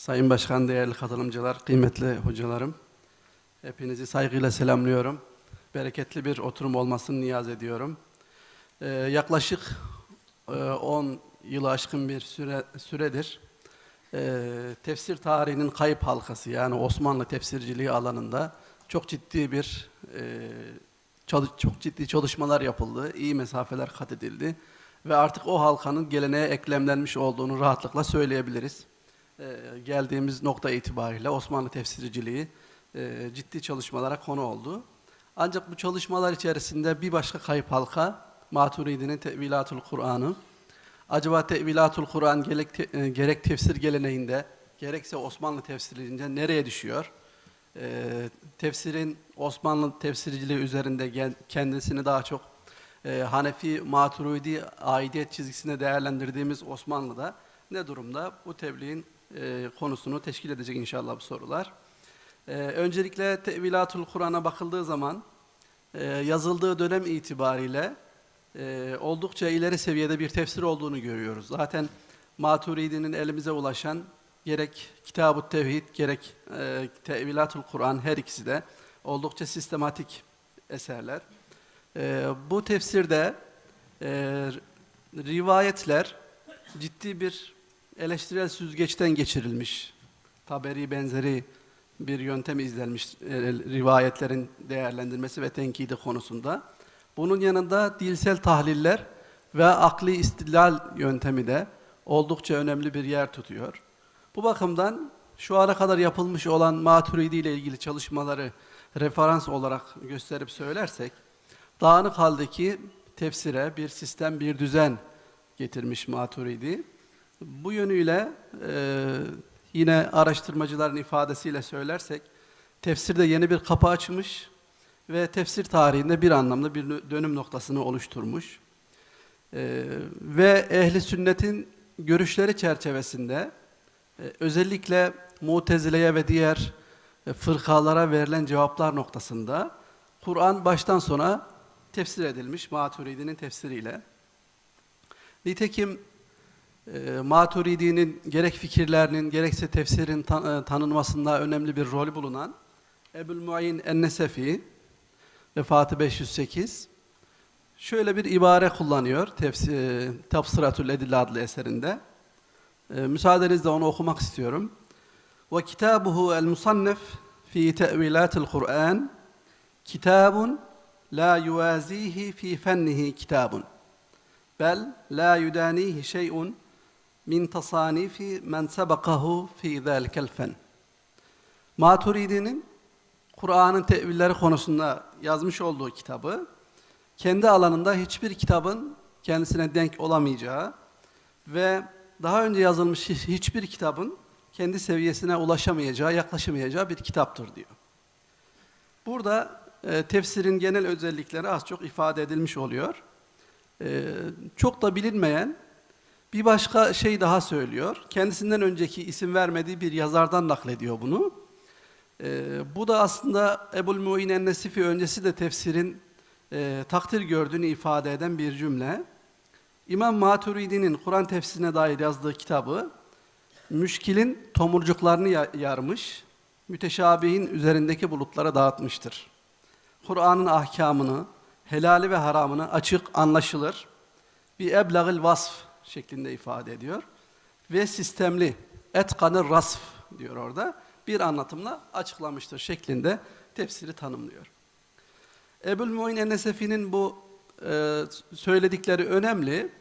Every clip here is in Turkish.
Sayın Başkan, değerli katılımcılar, kıymetli hocalarım. Hepinizi saygıyla selamlıyorum. Bereketli bir oturum olmasını niyaz ediyorum. Ee, yaklaşık e, 10 yılı aşkın bir süre, süredir e, tefsir tarihinin kayıp halkası yani Osmanlı tefsirciliği alanında çok ciddi bir e, çalış- çok ciddi çalışmalar yapıldı, iyi mesafeler kat edildi ve artık o halkanın geleneğe eklemlenmiş olduğunu rahatlıkla söyleyebiliriz. Ee, geldiğimiz nokta itibariyle Osmanlı tefsirciliği e, ciddi çalışmalara konu oldu. Ancak bu çalışmalar içerisinde bir başka kayıp halka Maturidi'nin Tevilatul Kur'an'ı. Acaba Tevilatul Kur'an gerek, te- e, gerek tefsir geleneğinde gerekse Osmanlı tefsirinde nereye düşüyor? Ee, tefsirin Osmanlı tefsirciliği üzerinde kendisini daha çok e, Hanefi Maturidi aidiyet çizgisine değerlendirdiğimiz Osmanlı'da ne durumda? Bu tebliğin e, konusunu teşkil edecek inşallah bu sorular. E, öncelikle Tevilatul Kur'an'a bakıldığı zaman e, yazıldığı dönem itibariyle e, oldukça ileri seviyede bir tefsir olduğunu görüyoruz. Zaten Maturidi'nin elimize ulaşan gerek Kitab-ı Tevhid gerek e, Tevilatul Kur'an her ikisi de oldukça sistematik eserler. E, bu tefsirde e, rivayetler ciddi bir eleştirel süzgeçten geçirilmiş. Taberi benzeri bir yöntem izlenmiş e, rivayetlerin değerlendirmesi ve tenkidi konusunda. Bunun yanında dilsel tahliller ve akli istilal yöntemi de oldukça önemli bir yer tutuyor. Bu bakımdan şu ana kadar yapılmış olan Maturidi ile ilgili çalışmaları referans olarak gösterip söylersek, dağınık haldeki tefsire bir sistem, bir düzen getirmiş Maturidi. Bu yönüyle e, yine araştırmacıların ifadesiyle söylersek, tefsirde yeni bir kapı açmış ve tefsir tarihinde bir anlamda bir dönüm noktasını oluşturmuş. E, ve ehli sünnetin görüşleri çerçevesinde e, özellikle Mutezile'ye ve diğer e, fırkalara verilen cevaplar noktasında Kur'an baştan sona tefsir edilmiş Maturidi'nin tefsiriyle. Nitekim e, Maturidi'nin gerek fikirlerinin gerekse tefsirin e, tanınmasında önemli bir rolü bulunan Ebul Muayin En-Nesefi vefatı 508 şöyle bir ibare kullanıyor tefsir, Tafsiratül Edil adlı eserinde. E, müsaadenizle onu okumak istiyorum. Ve kitabuhu el musannef fi te'vilatil Kur'an kitabun la yuvazihi fi fennihi kitabun bel la yudanihi şey'un min tasanifi men sebekahu fi zalikel fen. Maturidi'nin Kur'an'ın tevilleri konusunda yazmış olduğu kitabı kendi alanında hiçbir kitabın kendisine denk olamayacağı ve daha önce yazılmış hiç- hiçbir kitabın kendi seviyesine ulaşamayacağı, yaklaşamayacağı bir kitaptır diyor. Burada e, tefsirin genel özellikleri az çok ifade edilmiş oluyor. E, çok da bilinmeyen bir başka şey daha söylüyor. Kendisinden önceki isim vermediği bir yazardan naklediyor bunu. E, bu da aslında Ebul Muin en-Nesifi öncesi de tefsirin e, takdir gördüğünü ifade eden bir cümle. İmam Maturidi'nin Kur'an tefsirine dair yazdığı kitabı müşkilin tomurcuklarını ya- yarmış, müteşabihin üzerindeki bulutlara dağıtmıştır. Kur'an'ın ahkamını, helali ve haramını açık, anlaşılır, bir eblagil vasf şeklinde ifade ediyor. Ve sistemli, etkanı rasf diyor orada, bir anlatımla açıklamıştır şeklinde tefsiri tanımlıyor. Ebul Muin en-Nesefi'nin bu e, söyledikleri önemli.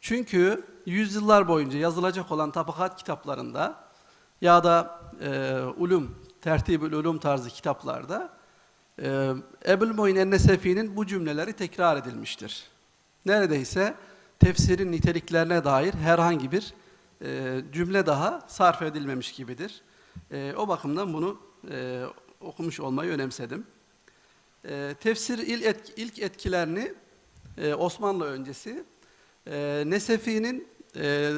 Çünkü yüzyıllar boyunca yazılacak olan tabakat kitaplarında ya da e, ulum, tertibül ulum tarzı kitaplarda e, Ebul Muin en-Nesefi'nin bu cümleleri tekrar edilmiştir. Neredeyse tefsirin niteliklerine dair herhangi bir e, cümle daha sarf edilmemiş gibidir. E, o bakımdan bunu e, okumuş olmayı önemsedim. E, tefsir il et- ilk etkilerini e, Osmanlı öncesi e, Nesefi'nin e,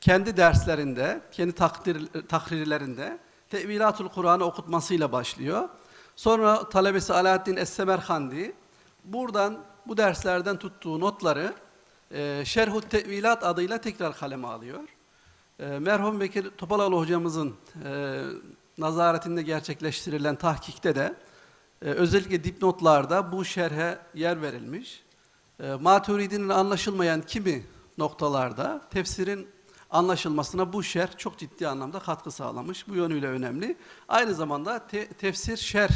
kendi derslerinde, kendi takdir, takrirlerinde Tevilatul Kur'an'ı okutmasıyla başlıyor. Sonra talebesi Alaaddin Es-Semerkandi buradan bu derslerden tuttuğu notları e, Şerhut Tevilat adıyla tekrar kaleme alıyor. E, merhum Bekir Topaloğlu hocamızın e, nazaretinde gerçekleştirilen tahkikte de e, özellikle dipnotlarda bu şerhe yer verilmiş. E, Maturidi'nin anlaşılmayan kimi noktalarda tefsirin anlaşılmasına bu şerh çok ciddi anlamda katkı sağlamış. Bu yönüyle önemli. Aynı zamanda te- tefsir şerh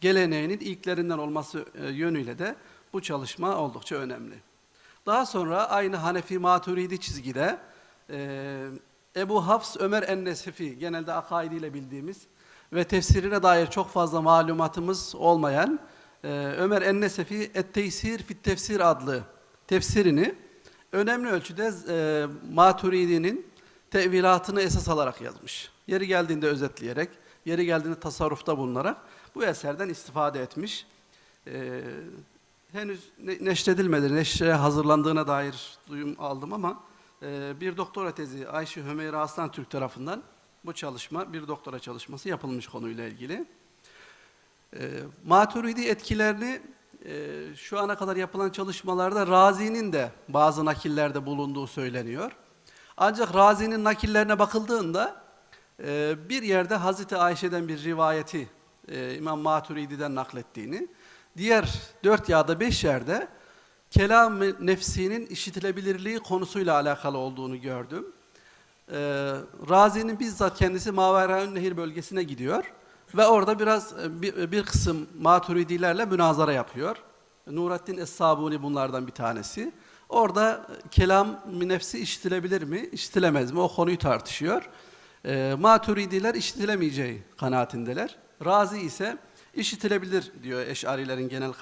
geleneğinin ilklerinden olması e, yönüyle de bu çalışma oldukça önemli. Daha sonra aynı Hanefi Maturidi çizgide e, Ebu Hafs Ömer Ennesefi genelde akaidiyle bildiğimiz ve tefsirine dair çok fazla malumatımız olmayan e, Ömer Ennesefi Et-Teysir fit Tefsir adlı tefsirini önemli ölçüde e, Maturidi'nin tevilatını esas alarak yazmış. Yeri geldiğinde özetleyerek, yeri geldiğinde tasarrufta bulunarak bu eserden istifade etmiş. E, henüz ne- neşredilmedi, neşre hazırlandığına dair duyum aldım ama e, bir doktora tezi Ayşe Hümeyra Aslan Türk tarafından bu çalışma, bir doktora çalışması yapılmış konuyla ilgili. E, Maturidi etkilerini e, şu ana kadar yapılan çalışmalarda Razi'nin de bazı nakillerde bulunduğu söyleniyor. Ancak Razi'nin nakillerine bakıldığında e, bir yerde Hazreti Ayşe'den bir rivayeti e, İmam Maturidi'den naklettiğini, diğer dört ya da beş yerde kelam nefsinin işitilebilirliği konusuyla alakalı olduğunu gördüm. Ee, Razi'nin bizzat kendisi Maveraün Nehir bölgesine gidiyor ve orada biraz e, bir, bir kısım maturidilerle münazara yapıyor. Nurattin Es-Sabuni bunlardan bir tanesi. Orada e, kelam nefsi işitilebilir mi, işitilemez mi o konuyu tartışıyor. Ee, maturidiler işitilemeyeceği kanaatindeler. Razi ise işitilebilir diyor eşarilerin genel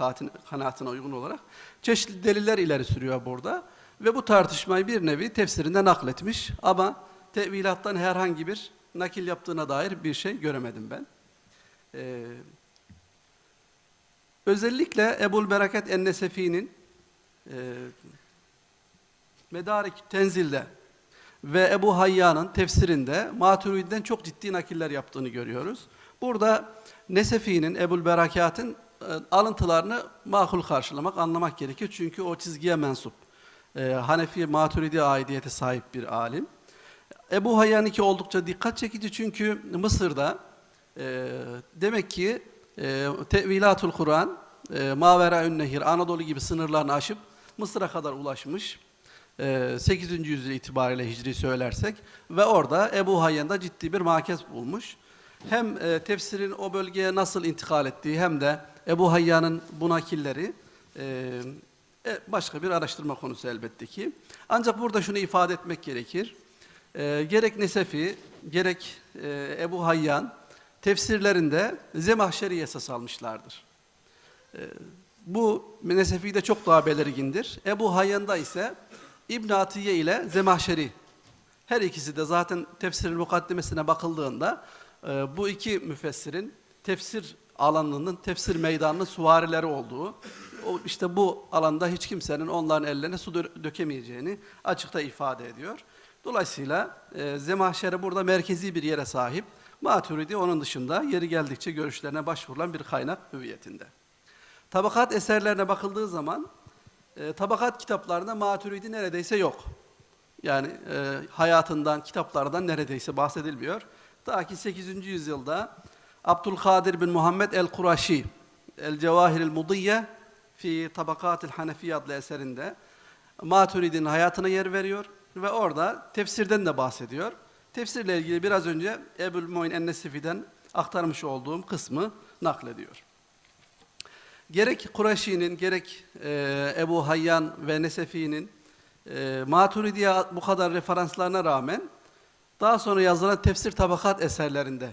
kanaatine uygun olarak. Çeşitli deliller ileri sürüyor burada. Ve bu tartışmayı bir nevi tefsirinde nakletmiş ama tevilattan herhangi bir nakil yaptığına dair bir şey göremedim ben. Ee, özellikle Ebul Bereket Ennesefi'nin e, Medarik Tenzil'de ve Ebu Hayyan'ın tefsirinde Maturidi'den çok ciddi nakiller yaptığını görüyoruz. Burada Nesefi'nin, Ebul Berakat'ın e, alıntılarını makul karşılamak, anlamak gerekir. Çünkü o çizgiye mensup. E, Hanefi Maturidi aidiyete sahip bir alim. Ebu Hayyan'ınki oldukça dikkat çekici çünkü Mısır'da e, demek ki e, Tevilatul Kur'an, e, Maveraün Nehir, Anadolu gibi sınırlarını aşıp Mısır'a kadar ulaşmış. E, 8. yüzyıl itibariyle Hicri söylersek ve orada Ebu Hayyan'da ciddi bir makez bulmuş. Hem e, tefsirin o bölgeye nasıl intikal ettiği hem de Ebu Hayyan'ın bu nakilleri e, e, başka bir araştırma konusu elbette ki. Ancak burada şunu ifade etmek gerekir. Gerek Nesefi, gerek Ebu Hayyan tefsirlerinde zemahşeri esas almışlardır. E, bu Nesefi'de çok daha belirgindir. Ebu Hayyan'da ise İbn Atiye ile zemahşeri her ikisi de zaten tefsirin mukaddimesine bakıldığında e, bu iki müfessirin tefsir alanının, tefsir meydanının suvarileri olduğu, işte bu alanda hiç kimsenin onların ellerine su dö- dökemeyeceğini açıkta ifade ediyor. Dolayısıyla e, Zemahşeri burada merkezi bir yere sahip. Maturidi onun dışında yeri geldikçe görüşlerine başvurulan bir kaynak hüviyetinde. Tabakat eserlerine bakıldığı zaman e, tabakat kitaplarında Maturidi neredeyse yok. Yani e, hayatından, kitaplardan neredeyse bahsedilmiyor. Ta ki 8. yüzyılda Abdülkadir bin Muhammed el-Kuraşi El Cevahir el Mudiyye fi Tabakatil Hanefi adlı eserinde Maturidi'nin hayatına yer veriyor ve orada tefsirden de bahsediyor. Tefsirle ilgili biraz önce Ebul Muin en-Nesifi'den aktarmış olduğum kısmı naklediyor. Gerek Kureyşi'nin, gerek e, Ebu Hayyan ve Nesefi'nin e, Maturidi'ye bu kadar referanslarına rağmen daha sonra yazılan tefsir tabakat eserlerinde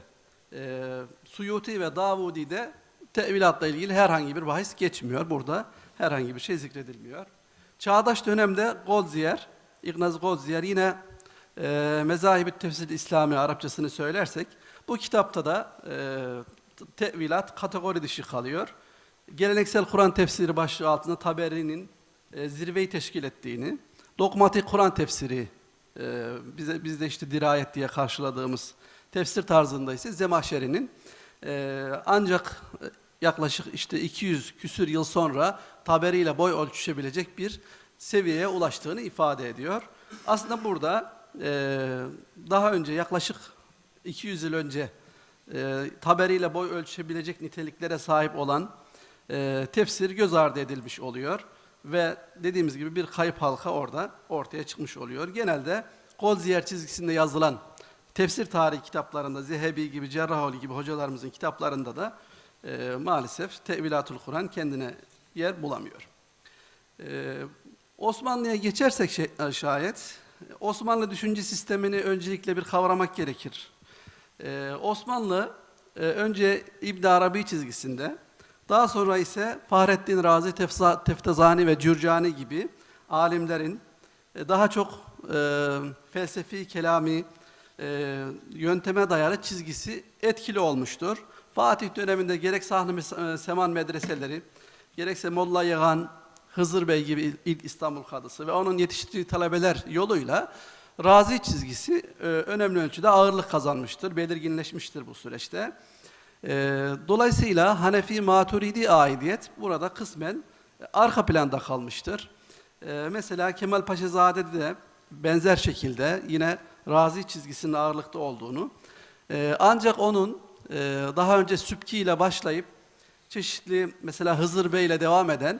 e, Suyuti ve Davudi'de tevilatla ilgili herhangi bir bahis geçmiyor. Burada herhangi bir şey zikredilmiyor. Çağdaş dönemde Goldziyer, İgnaz Goldziyer yine e, Mezahib-i Tefsir İslami Arapçasını söylersek bu kitapta da e, tevilat kategori dışı kalıyor. Geleneksel Kur'an tefsiri başlığı altında Taberi'nin e, zirveyi teşkil ettiğini, dogmatik Kur'an tefsiri e, bize bizde işte dirayet diye karşıladığımız tefsir tarzında ise Zemahşeri'nin e, ancak e, yaklaşık işte 200 küsür yıl sonra Taberi boy ölçüşebilecek bir seviyeye ulaştığını ifade ediyor. Aslında burada e, daha önce yaklaşık 200 yıl önce e, taberiyle boy ölçebilecek niteliklere sahip olan e, tefsir göz ardı edilmiş oluyor. Ve dediğimiz gibi bir kayıp halka orada ortaya çıkmış oluyor. Genelde kol ziyer çizgisinde yazılan tefsir tarihi kitaplarında, Zehebi gibi, Cerrahoğlu gibi hocalarımızın kitaplarında da e, maalesef Tevilatul Kur'an kendine yer bulamıyor. Ee, Osmanlı'ya geçersek şey, şayet, Osmanlı düşünce sistemini öncelikle bir kavramak gerekir. Ee, Osmanlı e, önce İbn Arabi çizgisinde, daha sonra ise Fahrettin Razi, Tefza, ve Cürcani gibi alimlerin e, daha çok e, felsefi, kelami e, yönteme dayalı çizgisi etkili olmuştur. Fatih döneminde gerek Sahne Seman medreseleri, gerekse Molla Yağan, Hızır Bey gibi ilk İstanbul Kadısı ve onun yetiştirdiği talebeler yoluyla Razi çizgisi e, önemli ölçüde ağırlık kazanmıştır, belirginleşmiştir bu süreçte. E, dolayısıyla Hanefi Maturidi aidiyet burada kısmen e, arka planda kalmıştır. E, mesela Kemal Paşazade'de de benzer şekilde yine Razi çizgisinin ağırlıkta olduğunu, e, ancak onun e, daha önce Sübki ile başlayıp çeşitli mesela Hızır Bey ile devam eden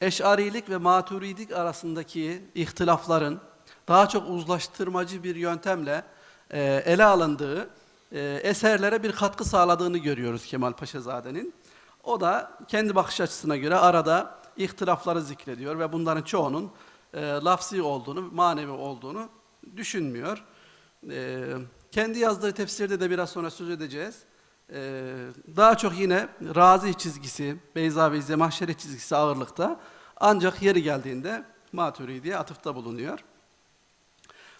Eş'arilik ve Maturidik arasındaki ihtilafların daha çok uzlaştırmacı bir yöntemle e, ele alındığı e, eserlere bir katkı sağladığını görüyoruz Kemal Paşazade'nin. O da kendi bakış açısına göre arada ihtilafları zikrediyor ve bunların çoğunun e, lafzi olduğunu, manevi olduğunu düşünmüyor. E, kendi yazdığı tefsirde de biraz sonra söz edeceğiz. Ee, daha çok yine Razi çizgisi, Beyzavi Zemahşeri çizgisi ağırlıkta. Ancak yeri geldiğinde Maturidi'ye atıfta bulunuyor.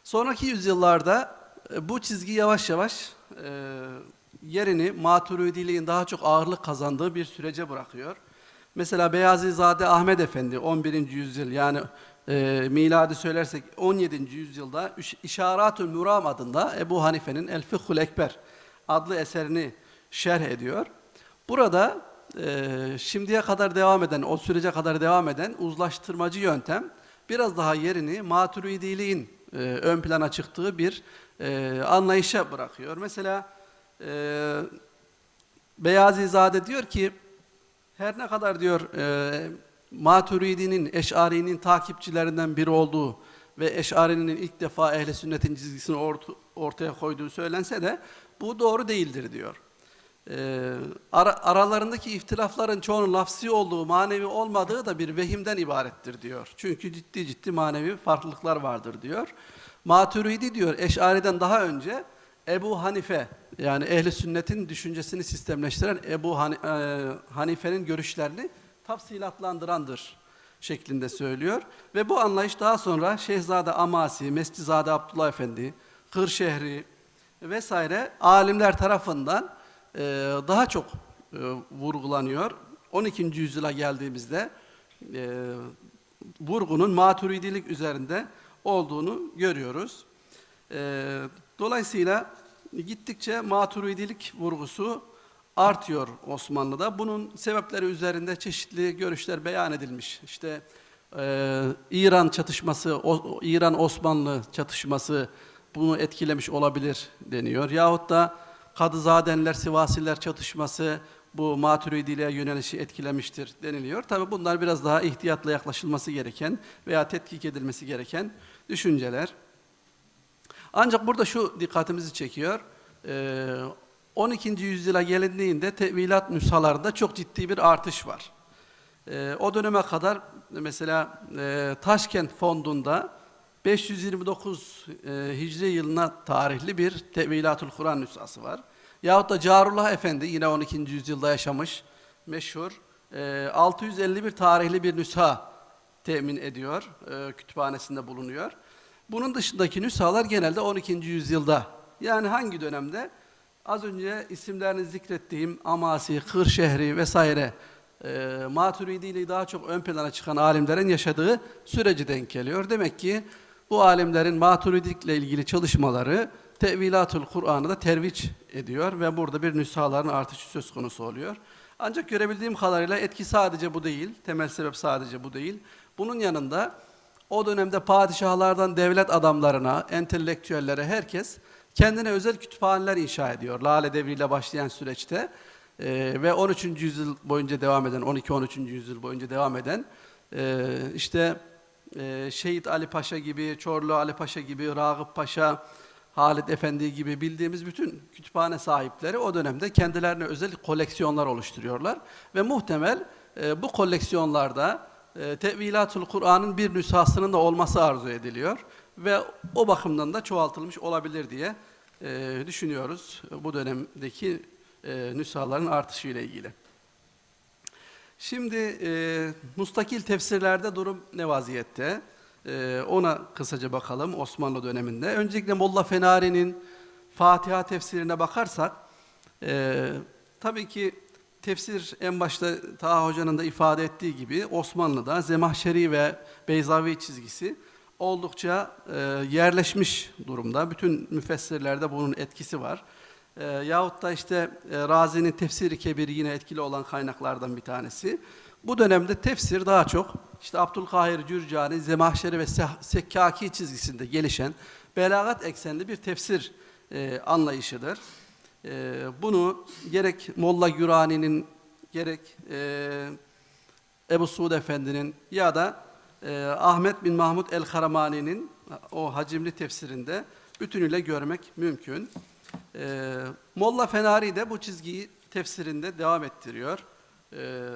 Sonraki yüzyıllarda e, bu çizgi yavaş yavaş e, yerini Maturidiliğin daha çok ağırlık kazandığı bir sürece bırakıyor. Mesela Beyazizade Ahmet Efendi 11. yüzyıl yani e, miladi söylersek 17. yüzyılda İşaratül Muram adında Ebu Hanife'nin El Fıkhul Ekber adlı eserini şerh ediyor. Burada e, şimdiye kadar devam eden, o sürece kadar devam eden uzlaştırmacı yöntem biraz daha yerini maturidiliğin e, ön plana çıktığı bir e, anlayışa bırakıyor. Mesela e, Beyazizade diyor ki her ne kadar diyor e, Maturidi'nin, Eş'ari'nin takipçilerinden biri olduğu ve Eş'ari'nin ilk defa ehl sünnetin çizgisini ort ortaya koyduğu söylense de bu doğru değildir diyor. Ee, ara, aralarındaki ihtilafların çoğunun lafsi olduğu, manevi olmadığı da bir vehimden ibarettir diyor. Çünkü ciddi ciddi manevi farklılıklar vardır diyor. Maturidi diyor Eş'ari'den daha önce Ebu Hanife yani ehli sünnetin düşüncesini sistemleştiren Ebu Han, e, Hanife'nin görüşlerini tafsilatlandırandır şeklinde söylüyor. Ve bu anlayış daha sonra Şehzade Amasi, Mescizade Abdullah Efendi, Kırşehri vesaire alimler tarafından e, daha çok e, vurgulanıyor. 12. yüzyıla geldiğimizde vurgunun maturidilik üzerinde olduğunu görüyoruz. E, dolayısıyla gittikçe maturidilik vurgusu artıyor Osmanlı'da. Bunun sebepleri üzerinde çeşitli görüşler beyan edilmiş. İşte e, İran çatışması, İran-Osmanlı çatışması bunu etkilemiş olabilir deniyor. Yahut da Kadızadenler, Sivasiler çatışması bu Maturidiliğe yönelişi etkilemiştir deniliyor. Tabi bunlar biraz daha ihtiyatla yaklaşılması gereken veya tetkik edilmesi gereken düşünceler. Ancak burada şu dikkatimizi çekiyor. 12. yüzyıla gelindiğinde tevilat nüshalarında çok ciddi bir artış var. O döneme kadar mesela Taşkent fondunda 529 e, Hicri yılına tarihli bir Tevilatul Kur'an nüshası var. Yahut da Carullah Efendi yine 12. yüzyılda yaşamış meşhur e, 651 tarihli bir nüsha temin ediyor, e, kütüphanesinde bulunuyor. Bunun dışındaki nüshalar genelde 12. yüzyılda. Yani hangi dönemde? Az önce isimlerini zikrettiğim Amasi, Kırşehri vesaire e, Maturidiliği daha çok ön plana çıkan alimlerin yaşadığı süreci denk geliyor. Demek ki bu alimlerin maturidikle ilgili çalışmaları Tevilatul Kur'an'ı da terviç ediyor ve burada bir nüshaların artışı söz konusu oluyor. Ancak görebildiğim kadarıyla etki sadece bu değil, temel sebep sadece bu değil. Bunun yanında o dönemde padişahlardan devlet adamlarına, entelektüellere herkes kendine özel kütüphaneler inşa ediyor. Lale devriyle başlayan süreçte e, ve 13. yüzyıl boyunca devam eden, 12-13. yüzyıl boyunca devam eden e, işte e, Şehit Ali Paşa gibi, Çorlu Ali Paşa gibi, Ragıp Paşa, Halit Efendi gibi bildiğimiz bütün kütüphane sahipleri o dönemde kendilerine özel koleksiyonlar oluşturuyorlar. Ve muhtemel e, bu koleksiyonlarda e, Tevilatul Kur'an'ın bir nüshasının da olması arzu ediliyor. Ve o bakımdan da çoğaltılmış olabilir diye e, düşünüyoruz bu dönemdeki e, nüshaların artışıyla ilgili. Şimdi e, mustakil tefsirlerde durum ne vaziyette? E, ona kısaca bakalım Osmanlı döneminde. Öncelikle Molla Fenari'nin Fatiha tefsirine bakarsak, tabii ki tefsir en başta Taha Hoca'nın da ifade ettiği gibi Osmanlı'da Zemahşeri ve Beyzavi çizgisi oldukça e, yerleşmiş durumda. Bütün müfessirlerde bunun etkisi var. E, yahut da işte e, Razi'nin tefsiri kebiri yine etkili olan kaynaklardan bir tanesi. Bu dönemde tefsir daha çok işte Abdülkahir Cürcani, Zemahşeri ve Sekkaki çizgisinde gelişen belagat eksenli bir tefsir e, anlayışıdır. E, bunu gerek Molla Gürani'nin gerek e, Ebu Suud Efendi'nin ya da e, Ahmet bin Mahmud el-Karamani'nin o hacimli tefsirinde bütünüyle görmek mümkün. E, Molla Fenari de bu çizgiyi tefsirinde devam ettiriyor. E,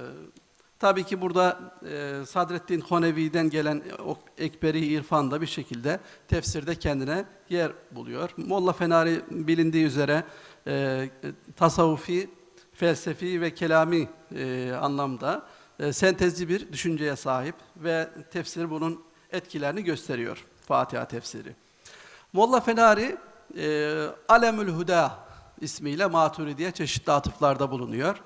tabii ki burada e, Sadreddin Honevi'den gelen o Ekberi İrfan da bir şekilde tefsirde kendine yer buluyor. Molla Fenari bilindiği üzere e, tasavvufi, felsefi ve kelami e, anlamda e, sentezli bir düşünceye sahip ve tefsir bunun etkilerini gösteriyor. Fatiha tefsiri. Molla Fenari e, Alemül Huda ismiyle Maturidiye çeşitli atıflarda bulunuyor.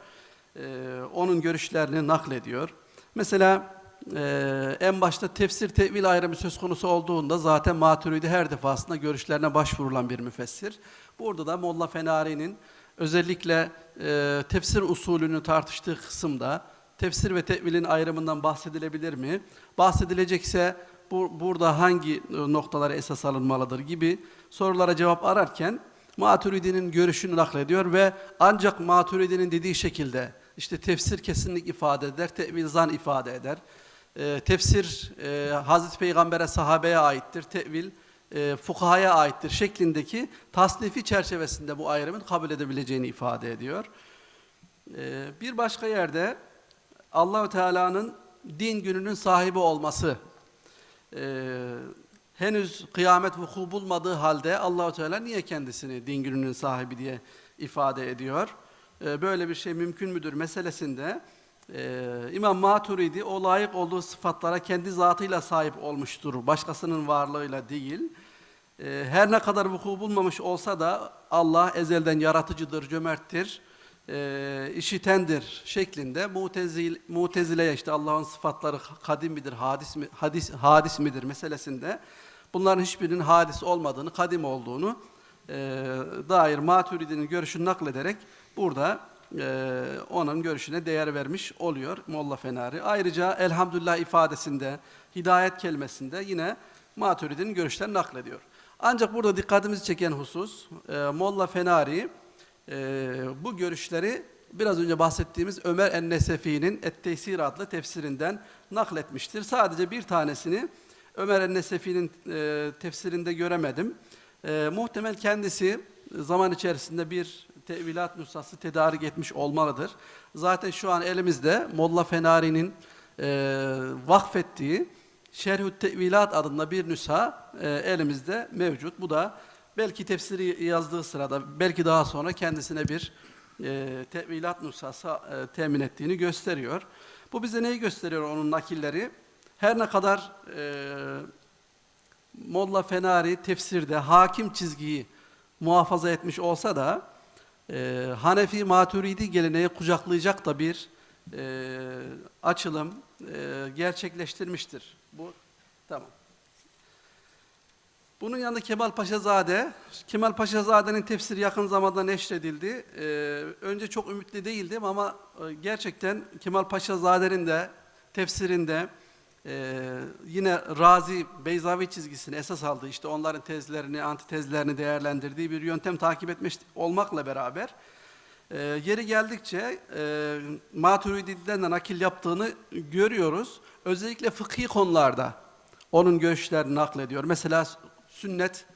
E, onun görüşlerini naklediyor. Mesela e, en başta tefsir tevil ayrımı söz konusu olduğunda zaten Maturidi her defasında görüşlerine başvurulan bir müfessir. Burada da Molla Fenari'nin özellikle e, tefsir usulünü tartıştığı kısımda tefsir ve tevilin ayrımından bahsedilebilir mi? Bahsedilecekse bu, burada hangi e, noktalara esas alınmalıdır gibi sorulara cevap ararken Maturidi'nin görüşünü naklediyor ve ancak Maturidi'nin dediği şekilde işte tefsir kesinlik ifade eder, tevil zan ifade eder. E, tefsir e, Hazreti Peygamber'e, sahabeye aittir, tevil e, fukahaya aittir şeklindeki tasnifi çerçevesinde bu ayrımın kabul edebileceğini ifade ediyor. E, bir başka yerde Allahü Teala'nın din gününün sahibi olması e, henüz kıyamet vuku bulmadığı halde Allahü Teala niye kendisini din gününün sahibi diye ifade ediyor? E, böyle bir şey mümkün müdür meselesinde e, İmam Maturidi o layık olduğu sıfatlara kendi zatıyla sahip olmuştur. Başkasının varlığıyla değil. E, her ne kadar vuku bulmamış olsa da Allah ezelden yaratıcıdır, cömerttir, e, işitendir şeklinde mutezil, mutezileye işte Allah'ın sıfatları kadim midir, hadis, mi, hadis, hadis midir meselesinde bunların hiçbirinin hadis olmadığını, kadim olduğunu e, dair Maturidi'nin görüşünü naklederek burada e, onun görüşüne değer vermiş oluyor Molla Fenari. Ayrıca elhamdülillah ifadesinde, hidayet kelimesinde yine Maturidi'nin görüşlerini naklediyor. Ancak burada dikkatimizi çeken husus e, Molla Fenari e, bu görüşleri biraz önce bahsettiğimiz Ömer en-Nesefi'nin Et-Teysir adlı tefsirinden nakletmiştir. Sadece bir tanesini Ömer en-Nesefi'nin e, tefsirinde göremedim. E, muhtemel kendisi zaman içerisinde bir tevilat nüshası tedarik etmiş olmalıdır. Zaten şu an elimizde Molla Fenari'nin e, vakfettiği Şerhü Tevilat adında bir nüsha e, elimizde mevcut. Bu da belki tefsiri yazdığı sırada, belki daha sonra kendisine bir e, tevilat nüshası e, temin ettiğini gösteriyor. Bu bize neyi gösteriyor onun nakilleri? Her ne kadar e, Molla Fenari tefsirde hakim çizgiyi muhafaza etmiş olsa da e, Hanefi Maturidi geleneği kucaklayacak da bir e, açılım e, gerçekleştirmiştir. Bu tamam. Bunun yanında Kemal Paşazade, Kemal Paşazade'nin tefsiri yakın zamanda neşredildi. Ee, önce çok ümitli değildim ama e, gerçekten Kemal Paşazade'nin de tefsirinde Ee, yine Razi Beyzavi çizgisini esas aldığı işte onların tezlerini, antitezlerini değerlendirdiği bir yöntem takip etmiş olmakla beraber e, yeri geldikçe e, Maturidi'den de nakil yaptığını görüyoruz. Özellikle fıkhi konularda onun görüşlerini naklediyor. Mesela sünnet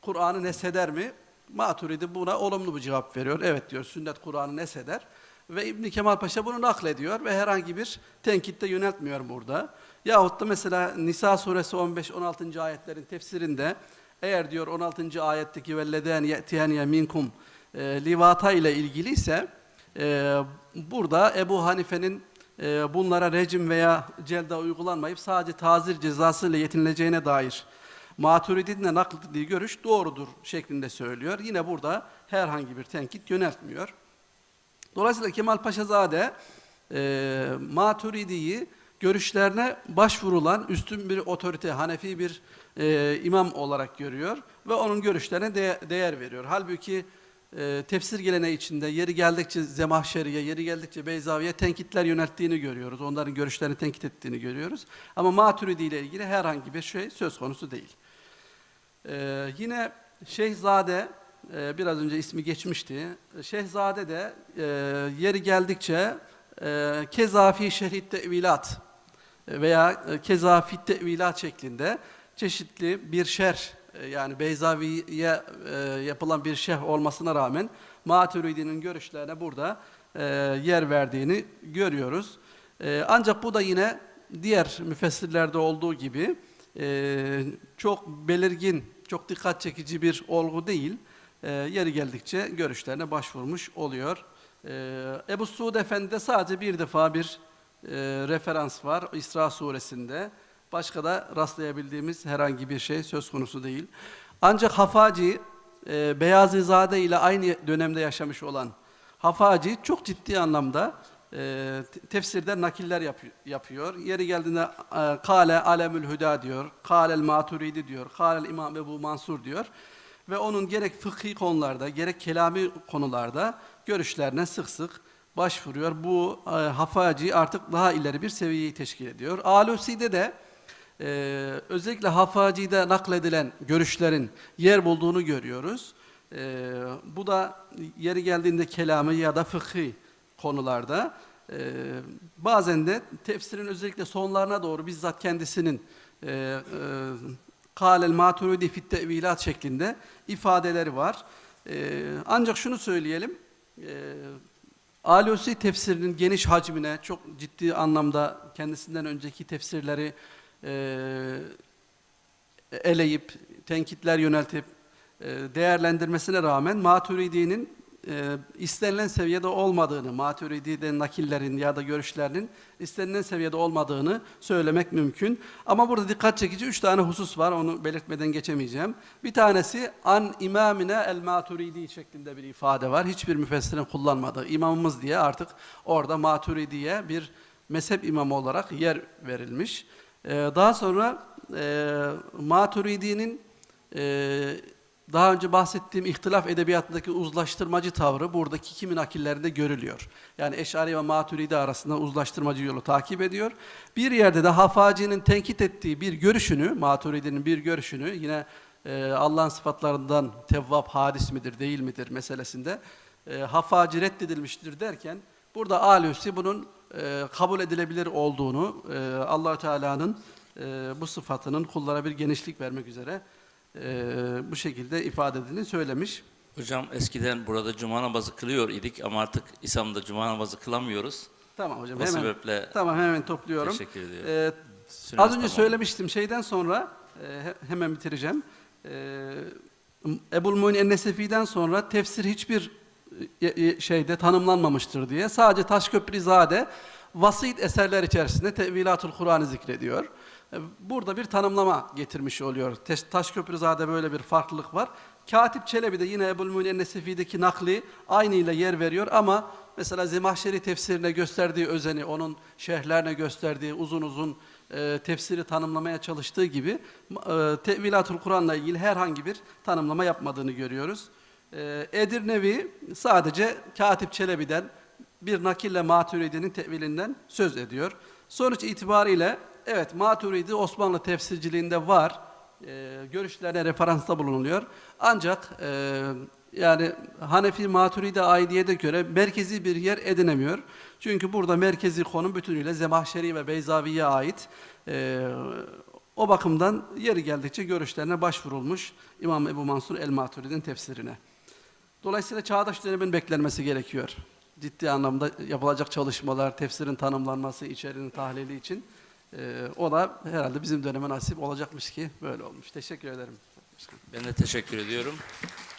Kur'an'ı nesheder mi? Maturidi buna olumlu bir cevap veriyor. Evet diyor sünnet Kur'an'ı nesheder. Ve İbn Kemal Paşa bunu naklediyor ve herhangi bir tenkitte yöneltmiyor burada. Yahut da mesela Nisa suresi 15-16. ayetlerin tefsirinde eğer diyor 16. ayetteki velleden ye'tiyeniye minkum e, livata ile ilgili ise e, burada Ebu Hanife'nin e, bunlara rejim veya celda uygulanmayıp sadece tazir cezası ile yetinileceğine dair Maturidi'nin naklettiği görüş doğrudur şeklinde söylüyor. Yine burada herhangi bir tenkit yöneltmiyor. Dolayısıyla Kemal Paşazade e, Maturidi'yi görüşlerine başvurulan üstün bir otorite, Hanefi bir e, imam olarak görüyor ve onun görüşlerine de- değer veriyor. Halbuki e, tefsir geleneği içinde yeri geldikçe Zemahşeri'ye, yeri geldikçe Beyzavi'ye tenkitler yönelttiğini görüyoruz. Onların görüşlerini tenkit ettiğini görüyoruz. Ama Maturidi ile ilgili herhangi bir şey söz konusu değil. Ee, yine Şeyhzade, e, biraz önce ismi geçmişti. Şeyhzade de e, yeri geldikçe e, kezafi şerhit tevilat veya e, kezafi tevilat şeklinde çeşitli bir şerh e, yani Beyzavi'ye e, yapılan bir şerh olmasına rağmen Maturidi'nin görüşlerine burada yer verdiğini görüyoruz. Ancak bu da yine diğer müfessirlerde olduğu gibi çok belirgin, çok dikkat çekici bir olgu değil. Yeri geldikçe görüşlerine başvurmuş oluyor. Ebu Suud Efendi'de sadece bir defa bir e, referans var İsra suresinde. Başka da rastlayabildiğimiz herhangi bir şey söz konusu değil. Ancak Hafaci, e, Beyazizade ile aynı dönemde yaşamış olan Hafaci çok ciddi anlamda e, te- tefsirden nakiller yapı- yapıyor. Yeri geldiğinde e, Kale Alemül Hüda diyor, Kalel Maturidi diyor, Kalel İmam Ebu Mansur diyor. Ve onun gerek fıkhi konularda, gerek kelami konularda görüşlerine sık sık başvuruyor. Bu e, Hafaci artık daha ileri bir seviyeyi teşkil ediyor. Alusi'de de e, özellikle Hafaci'de nakledilen görüşlerin yer bulduğunu görüyoruz. E, bu da yeri geldiğinde kelamı ya da fıkhi konularda e, bazen de tefsirin özellikle sonlarına doğru bizzat kendisinin e, e, Kâlel maturidi fit tevilat şeklinde ifadeleri var. E, ancak şunu söyleyelim, e, Alusi tefsirinin geniş hacmine çok ciddi anlamda kendisinden önceki tefsirleri e, eleyip, tenkitler yöneltip e, değerlendirmesine rağmen Maturidi'nin e, istenilen seviyede olmadığını, Maturidi'den nakillerin ya da görüşlerinin istenilen seviyede olmadığını söylemek mümkün. Ama burada dikkat çekici üç tane husus var, onu belirtmeden geçemeyeceğim. Bir tanesi an imamine el Maturidi şeklinde bir ifade var. Hiçbir müfessirin kullanmadığı imamımız diye artık orada Maturidi'ye bir mezhep imamı olarak yer verilmiş. Ee, daha sonra e, Maturidi'nin e, daha önce bahsettiğim ihtilaf edebiyatındaki uzlaştırmacı tavrı buradaki kimin akillerinde görülüyor. Yani Eş'ari ve Maturidi arasında uzlaştırmacı yolu takip ediyor. Bir yerde de Hafaci'nin tenkit ettiği bir görüşünü, Maturidi'nin bir görüşünü yine e, Allah'ın sıfatlarından tevvap hadis midir değil midir meselesinde e, Hafaci reddedilmiştir derken burada Alusi bunun e, kabul edilebilir olduğunu e, Allahü Teala'nın e, bu sıfatının kullara bir genişlik vermek üzere e, bu şekilde ifade edildiğini söylemiş. Hocam eskiden burada cuma namazı kılıyor idik ama artık İslam'da cuma namazı kılamıyoruz. Tamam hocam O hemen. sebeple Tamam hemen topluyorum. teşekkür ediyorum. Ee, az önce tamam. söylemiştim şeyden sonra e, he- hemen bitireceğim. Ee, Ebul Muin en-Nesefi'den sonra tefsir hiçbir e, e, şeyde tanımlanmamıştır diye sadece Taşköprüzade vasit eserler içerisinde Tevilatul Kur'an'ı zikrediyor. Burada bir tanımlama getirmiş oluyor. Taşköprüzade böyle bir farklılık var. Katip Çelebi de yine Ebul Muin en-Nesefi'deki nakli aynıyla yer veriyor ama mesela Zemahşeri tefsirine gösterdiği özeni, onun şerhlerine gösterdiği uzun uzun e, tefsiri tanımlamaya çalıştığı gibi e, Tevilatul Kur'an'la ilgili herhangi bir tanımlama yapmadığını görüyoruz. E, Edirnevi sadece Katip Çelebi'den bir nakille Maturidi'nin tevilinden söz ediyor. Sonuç itibariyle evet Maturidi Osmanlı tefsirciliğinde var. E, görüşlerine referansta bulunuluyor. Ancak e, yani Hanefi Maturidi aidiyete göre merkezi bir yer edinemiyor. Çünkü burada merkezi konum bütünüyle Zemahşeri ve Beyzavi'ye ait. E, o bakımdan yeri geldikçe görüşlerine başvurulmuş İmam Ebu Mansur el-Maturidi'nin tefsirine. Dolayısıyla çağdaş dönemin beklenmesi gerekiyor. Ciddi anlamda yapılacak çalışmalar, tefsirin tanımlanması, içeriğinin tahlili için. Ee, o da herhalde bizim döneme nasip olacakmış ki böyle olmuş. Teşekkür ederim. Ben de teşekkür ediyorum.